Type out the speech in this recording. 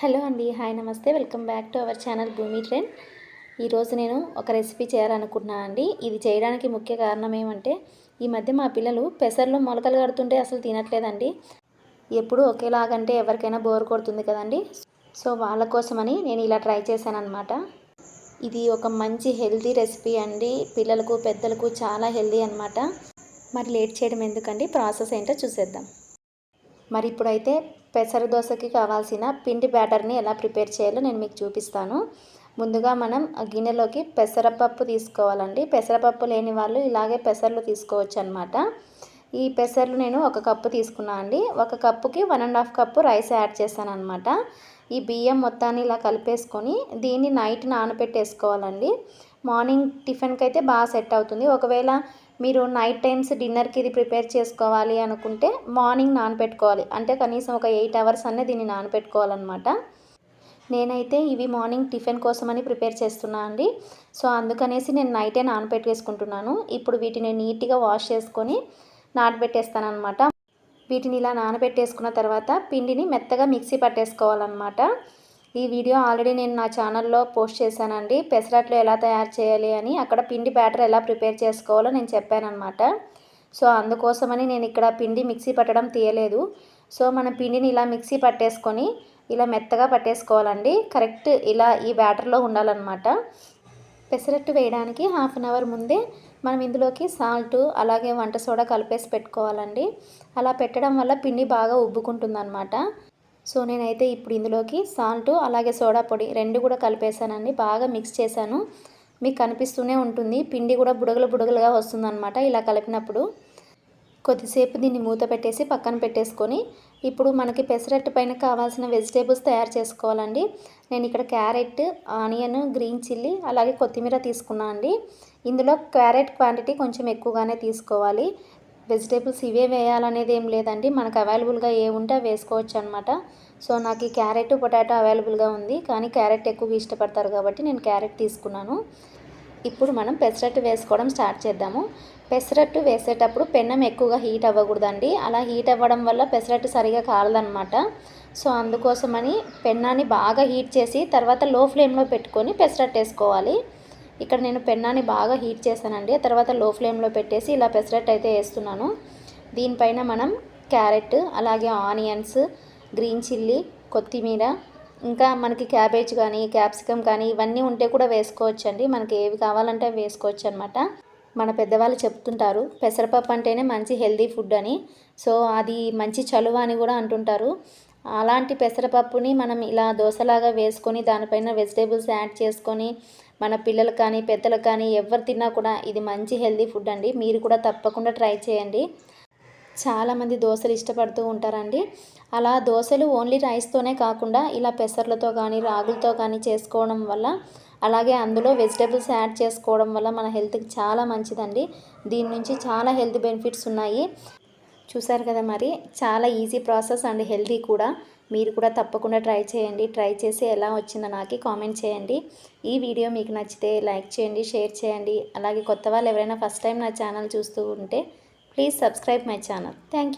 Hello అండి hi నమస్తే. Welcome back to our channel Bhoomi trend. ఈరోజు నేను ఒక రెసిపీ చేయాలనుకుంటున్నాను అండి. ఇది చేయడానికి ముఖ్య కారణం ఏమంటే ఈ మధ్య మా పిల్లలు పెసర్లో మొలకలు కడుతుంటే అసలు తినట్లేదండి. ఎప్పుడు ఒకేలాగంటే ఎవరికైనా బోర్ కొడుతుంది కదండి. సో వాళ్ళ కోసమని నేను ఇలా ట్రై చేశాను అనమాట ఇది ఒక మంచి హెల్తీ రెసిపీ అండి. పిల్లలకు పెద్దలకు చాలా హెల్తీ అనమాట మరి లేట్ చేయడం ఎందుకండి? ప్రాసెస్ ఏంటో చూసేద్దాం. మరి ఇప్పుడైతే పెసర దోశకి కావాల్సిన పిండి బ్యాటర్ని ఎలా ప్రిపేర్ చేయాలో నేను మీకు చూపిస్తాను. ముందుగా మనం గిన్నెలోకి పెసరపప్పు తీసుకోవాలండి. పెసరపప్పు లేని వాళ్ళు ఇలాగే పెసర్లు తీసుకోవచ్చు అనమాట ఈ పెసర్లు నేను ఒక కప్పు తీసుకున్నాను అండి. ఒక కప్పుకి one and half cup rice add చేశాను అనమాట ఈ బియ్యం మొత్తాన్ని ఇలా కలిపేసుకొని దీన్ని నైట్ నానబెట్టేసుకోవాలండి. మార్నింగ్ టిఫిన్కి అయితే బాగా సెట్ అవుతుంది. ఒకవేళ మీరు నైట్ టైమ్స్ డిన్నర్కి ఇది ప్రిపేర్ చేసుకోవాలి అనుకుంటే మార్నింగ్ నానపెట్టుకోవాలి. అంటే కనీసం ఒక ఎయిట్ అవర్స్ అనే దీన్ని నానపెట్టుకోవాలన్నమాట. నేనైతే ఇవి మార్నింగ్ టిఫిన్ కోసమని ప్రిపేర్ చేస్తున్నా అండి. సో అందుకనేసి నేను నైటే నానపెట్టేసుకుంటున్నాను. ఇప్పుడు వీటిని నీట్గా వాష్ చేసుకొని నానబెట్టేస్తాను అనమాట వీటిని ఇలా నానబెట్టేసుకున్న తర్వాత పిండిని మెత్తగా మిక్సీ పట్టేసుకోవాలన్నమాట. ఈ వీడియో ఆల్రెడీ నేను నా ఛానల్లో పోస్ట్ చేశానండి. పెసరట్లు ఎలా తయారు చేయాలి అని అక్కడ పిండి బ్యాటర్ ఎలా ప్రిపేర్ చేసుకోవాలో నేను చెప్పానమాట సో అందుకోసమని నేను ఇక్కడ పిండి మిక్సీ పట్టడం తీయలేదు. సో మనం పిండిని ఇలా మిక్సీ పట్టేసుకొని ఇలా మెత్తగా పట్టేసుకోవాలండి. కరెక్ట్ ఇలా ఈ బ్యాటర్లో ఉండాలన్నమాట. పెసరట్టు వేయడానికి హాఫ్ అన్ అవర్ ముందే మనం ఇందులోకి సాల్ట్ అలాగే వంట సోడా కలిపేసి పెట్టుకోవాలండి. అలా పెట్టడం వల్ల పిండి బాగా ఉబ్బుకుంటుందన్నమాట. సో నేనైతే ఇప్పుడు ఇందులోకి సాల్ట్ అలాగే సోడా పొడి రెండు కూడా కలిపేసానండి బాగా మిక్స్ చేశాను. మీకు కనిపిస్తూనే ఉంటుంది. పిండి కూడా బుడగలు బుడగలుగా వస్తుందన్నమాట ఇలా కలిపినప్పుడు. కొద్దిసేపు దీన్ని మూత పెట్టేసి పక్కన పెట్టేసుకొని ఇప్పుడు మనకి పెసరట్టు పైన కావాల్సిన వెజిటేబుల్స్ తయారు చేసుకోవాలండి. నేను ఇక్కడ క్యారెట్ ఆనియన్ గ్రీన్ చిల్లీ అలాగే కొత్తిమీర తీసుకున్నాను అండి ఇందులో క్యారెట్ క్వాంటిటీ కొంచెం ఎక్కువగానే తీసుకోవాలి. వెజిటేబుల్స్ ఇవే వేయాలనేది ఏం లేదండి. మనకు అవైలబుల్గా ఏ ఉంటే వేసుకోవచ్చు అనమాట సో నాకు ఈ క్యారెట్ పొటాటో అవైలబుల్గా ఉంది. కానీ క్యారెట్ ఎక్కువగా ఇష్టపడతారు కాబట్టి నేను క్యారెట్ తీసుకున్నాను. ఇప్పుడు మనం పెసరట్టు వేసుకోవడం స్టార్ట్ చేద్దాము. పెసరట్టు వేసేటప్పుడు పెన్నం ఎక్కువగా హీట్ అవ్వకూడదండి. అలా హీట్ అవ్వడం వల్ల పెసరట్టు సరిగా కాలదనమాట. సో అందుకోసమని పెన్నాన్ని బాగా హీట్ చేసి తర్వాత లో ఫ్లేమ్లో పెట్టుకొని పెసరట్టు వేసుకోవాలి. ఇక్కడ నేను పెన్నాన్ని బాగా హీట్ చేశానండి. తర్వాత లో ఫ్లేమ్లో పెట్టేసి ఇలా పెసరట్ అయితే వేస్తున్నాను. దీనిపైన మనం క్యారెట్ అలాగే ఆనియన్స్ గ్రీన్ చిల్లీ కొత్తిమీర ఇంకా మనకి క్యాబేజ్ కానీ క్యాప్సికమ్ కానీ ఇవన్నీ ఉంటే కూడా వేసుకోవచ్చండి. మనకి ఏవి కావాలంటే వేసుకోవచ్చు అనమాట మన పెద్దవాళ్ళు చెప్తుంటారు పెసరపప్పు అంటేనే మంచి హెల్దీ ఫుడ్ అని. సో అది మంచి చలువ అని కూడా అంటుంటారు. అలాంటి పెసరపప్పుని మనం ఇలా దోశలాగా వేసుకొని దానిపైన వెజిటేబుల్స్ యాడ్ చేసుకొని మన పిల్లలు కానీ పెద్దలు కానీ ఎవరు తిన్నా కూడా ఇది మంచి హెల్దీ ఫుడ్ అండి. మీరు కూడా తప్పకుండా ట్రై చేయండి. చాలామంది దోశలు ఇష్టపడుతూ ఉంటారండి. అలా దోశలు ఓన్లీ రైస్తోనే కాకుండా ఇలా పెసర్లతో కానీ రాగులతో కానీ చేసుకోవడం వల్ల అలాగే అందులో వెజిటేబుల్స్ యాడ్ చేసుకోవడం వల్ల మన హెల్త్కి చాలా మంచిదండి. దీని నుంచి చాలా హెల్త్ బెనిఫిట్స్ ఉన్నాయి. చూసారు కదా మరి? చాలా ఈజీ ప్రాసెస్ అండ్ హెల్దీ కూడా. మీరు కూడా తప్పకుండా ట్రై చేయండి. ట్రై చేసి ఎలా వచ్చిందో నాకు కామెంట్ చేయండి. ఈ వీడియో మీకు నచ్చితే లైక్ చేయండి షేర్ చేయండి. అలాగే కొత్త వాళ్ళు ఎవరైనా ఫస్ట్ టైం నా ఛానల్ చూస్తూ ఉంటే please subscribe my channel. Thank